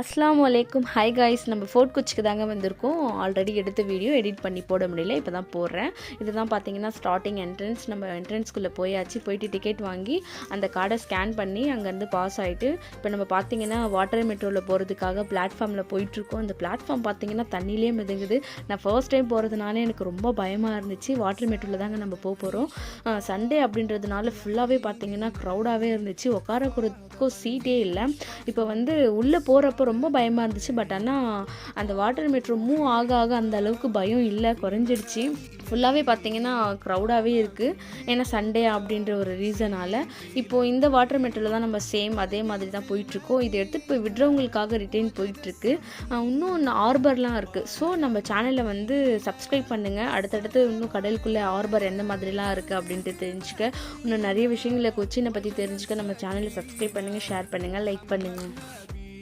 அஸ்லாம் வலைக்கும் hi guys நம்ம ஃபோர்ட் குச்சிக்கு தாங்க வந்திருக்கோம். ஆல்ரெடி எடுத்த வீடியோ எடிட் பண்ணி போட முடியல. இப்போ தான் போடுறேன். இதுதான் பார்த்தீங்கன்னா ஸ்டார்டிங் என்ட்ரன்ஸ் நம்ம என்ட்ரன்ஸ்குள்ளே போயாச்சு. போயிட்டு டிக்கெட் வாங்கி அந்த கார்டை ஸ்கேன் பண்ணி அங்கேருந்து பாஸ் ஆகிட்டு இப்போ நம்ம பார்த்தீங்கன்னா வாட்டர் மெட்ரோவில் போகிறதுக்காக பிளாட்ஃபார்மில் போயிட்டுருக்கோம். அந்த பிளாட்ஃபார்ம் பார்த்தீங்கன்னா தண்ணியிலே மிதங்குது. நான் ஃபர்ஸ்ட் டைம் போகிறதுனால எனக்கு ரொம்ப பயமாக இருந்துச்சு. வாட்டர் மெட்ரோவில் தாங்க நம்ம போக போகிறோம் சண்டே அப்படின்றதுனால ஃபுல்லாகவே பார்த்தீங்கன்னா க்ரௌடாகவே இருந்துச்சு. உட்கார கூடக்கும் சீட்டே இல்லை. இப்போ வந்து உள்ளே போகிறப்ப ரொம்ப பயமாக இருந்துச்சு. பட் ஆனால் அந்த வாட்டர் மீட்ரு மூவ் ஆக ஆக அந்த அளவுக்கு பயம் இல்லை குறைஞ்சிடுச்சு. ஃபுல்லாகவே பார்த்தீங்கன்னா க்ரௌடாகவே இருக்குது ஏன்னா சண்டே அப்படின்ற ஒரு ரீசனால் இப்போது இந்த வாட்டர் மெட்ரோவில் தான் நம்ம சேம் அதே மாதிரி தான் போயிட்டுருக்கோம். இதை எடுத்துகிட்டு போய் விடுறவங்களுக்காக ரிட்டைன் போயிட்டுருக்கு. இன்னும் ஆர்பர்லாம் இருக்குது ஸோ நம்ம சேனலை வந்து சப்ஸ்கிரைப் பண்ணுங்கள் அடுத்தடுத்து இன்னும் கடலுக்குள்ளே ஆர்பர் எந்த மாதிரிலாம் இருக்குது அப்படின்ட்டு தெரிஞ்சுக்க. இன்னும் நிறைய விஷயங்களை கொச்சினை பற்றி தெரிஞ்சுக்க நம்ம சேனலை சப்ஸ்கிரைப் பண்ணுங்கள் ஷேர் பண்ணுங்கள் லைக் பண்ணுங்கள்